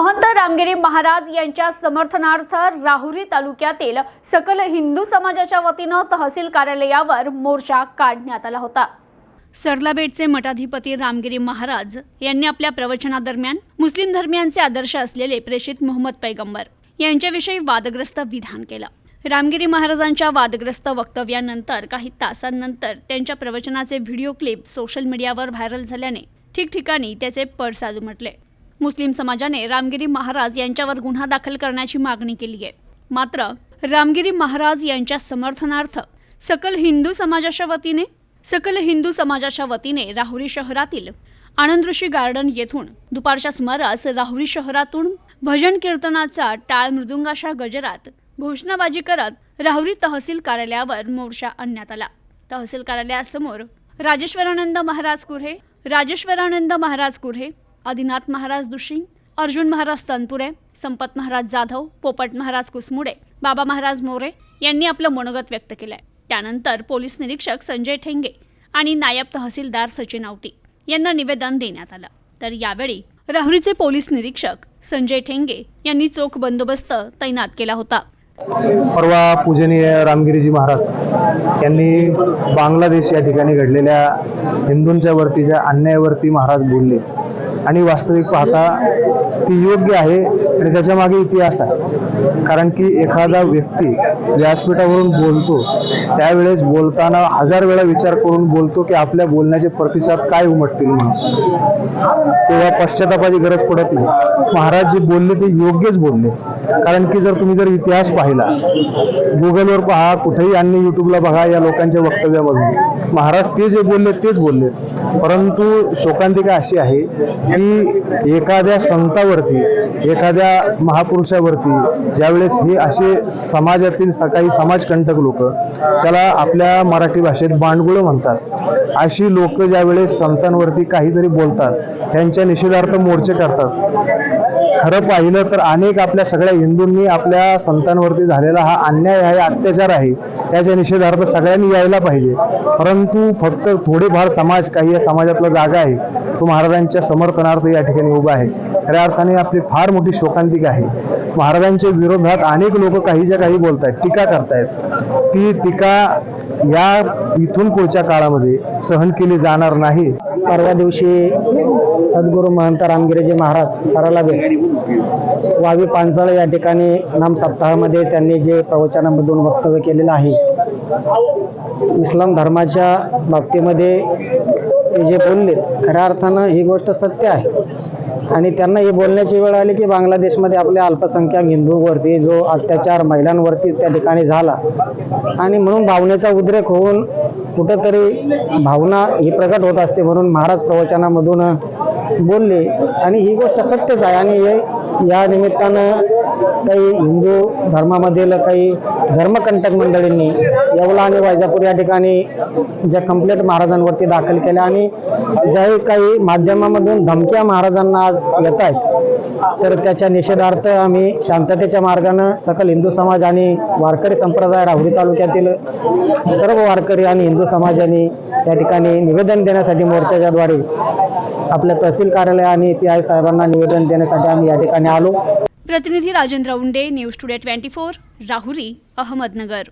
महंत रामगिरी महाराज यांच्या समर्थनार्थ राहुरी तालुक्यातील सकल हिंदू समाजाच्या वतीनं तहसील कार्यालयावर मोर्चा काढण्यात आला होता. सरलाबेटचे मठाधिपती रामगिरी महाराज यांनी आपल्या प्रवचनादरम्यान मुस्लिम धर्मियांचे आदर्श असलेले प्रेषित मोहम्मद पैगंबर यांच्याविषयी वादग्रस्त विधान केलं. रामगिरी महाराजांच्या वादग्रस्त वक्तव्यानंतर काही तासांनंतर त्यांच्या प्रवचनाचे व्हिडिओ क्लिप सोशल मीडियावर व्हायरल झाल्याने ठिकठिकाणी त्याचे पडसाद उमटले. मुस्लिम समाजाने रामगिरी महाराज यांच्यावर गुन्हा दाखल करण्याची मागणी केली आहे. मात्र रामगिरी महाराज यांच्या समर्थनार्थ सकल हिंदू समाजाच्या वतीने सकल हिंदू समाजाच्या वतीने राहुरी शहरातील आनंद ऋषी गार्डन येथून दुपारच्या सुमारास राहुरी शहरातून भजन कीर्तनाचा टाळ मृदुंगाशा गजरात घोषणाबाजी करत राहुरी तहसील कार्यालयावर मोर्चा आणण्यात आला. तहसील कार्यालयासमोर राजेश्वरानंद महाराज कुर्हे राजेश्वरानंद महाराज कुर्हे आदिनाथ महाराज दुशी अर्जुन महाराज तनपुरे संपत महाराज जाधव पोपट महाराज कुसमुडे बाबा महाराज मोरे यांनी आपलं मनोगत व्यक्त केलंय. त्यानंतर पोलीस निरीक्षक संजय ठेंगे आणि नायब तहसीलदार सचिन आवटी यांना निवेदन देण्यात आलं. तर यावेळी राहुरीचे पोलीस निरीक्षक संजय ठेंगे यांनी चोख बंदोबस्त तैनात केला होता. परवा पूजनीय रामगिरीजी महाराज यांनी बांगलादेश या ठिकाणी घडलेल्या हिंदूंच्या वरतीच्या अन्यायावरती महाराज बोलले आणि वास्तविक पाहता ती योग्य आहे आणि त्याच्यामागे इतिहास आहे. कारण की एखादा व्यक्ती व्यासपीठावरून बोलतो त्यावेळेस बोलताना हजार वेळा विचार करून बोलतो की आपल्या बोलण्याचे प्रतिसाद काय उमटतील म्हणून. तेव्हा पश्चातापाची गरज पडत नाही. महाराज जे बोलले ते योग्यच बोलले. कारण की जर तुम्ही जर इतिहास पाहिला गुगलवर पहा कुठेही अन्य युट्यूबला बघा या लोकांच्या वक्तव्यामधून. महाराज ते जे बोलले तेच बोलले. परंतु शोकांतिका अशी आहे की एखाद्या संतावरती एखाद्या महापुरुषावरती ज्यावेळेस हे असे समाजातील सकाळी समाजकंटक लोक त्याला आपल्या मराठी भाषेत बांडगुळं म्हणतात. अशी लोक ज्यावेळेस संतांवरती काहीतरी बोलतात त्यांच्या निषेधार्थ मोर्चे करतात. खरं पाहिलं तर अनेक आपल्या सगळ्या हिंदूंनी आपल्या संतांवरती झालेला हा अन्याय आहे अत्याचार आहे त्याच्या निषेधार्थ सगळ्यांनी यायला पाहिजे. परंतु फक्त थोडेफार समाज काही या समाजातला जागा आहे. तो महाराजांच्या समर्थनार्थ या ठिकाणी उभा आहे. खऱ्या अर्थाने आपली फार मोठी शोकांतिक आहे. महाराजांच्या विरोधात अनेक लोक काही ज्या काही बोलत आहेत टीका करतायत. ती टीका या इथून पुढच्या काळामध्ये सहन केली जाणार नाही. परवा दिवशी सद्गुरू महंत रामगिरीजी महाराज सराला भेट. वावी पानसळ या ठिकाणी नाम सप्ताहामध्ये त्यांनी जे प्रवचनामधून वक्तव्य केलेलं आहे इस्लाम धर्माच्या बाबतीमध्ये ते जे बोलले खऱ्या अर्थानं ही गोष्ट सत्य आहे. आणि त्यांना ही बोलण्याची वेळ आली की बांगलादेशमध्ये आपल्या अल्पसंख्याक हिंदूवरती जो अत्याचार महिलांवरती त्या ठिकाणी झाला. आणि म्हणून भावनेचा उद्रेक होऊन कुठंतरी भावना ही प्रकट होत असते म्हणून महाराज प्रवचनामधून बोलले. आणि ही गोष्ट सत्यच आहे. आणि हे या निमित्तानं काही हिंदू धर्मामधील काही धर्मकंटक मंडळींनी येवला आणि वैजापूर या ठिकाणी ज्या कंप्लेंट महाराजांवरती दाखल केल्या आणि ज्याही काही माध्यमामधून धमक्या महाराजांना आज येत आहेत. तर त्याच्या निषेधार्थ आम्ही शांततेच्या मार्गानं सकल हिंदू समाज आणि वारकरी संप्रदाय राहुरी तालुक्यातील सर्व वारकरी आणि हिंदू समाजाने या ठिकाणी निवेदन देण्यासाठी मोर्चाच्याद्वारे आपल्या तहसील कार्यालय आणि पी आय साहेबांना निवेदन देण्यासाठी आम्ही या ठिकाणी आलो. प्रतिनिधी Rajendra Unde news today twenty four Rahuri Ahmednagar.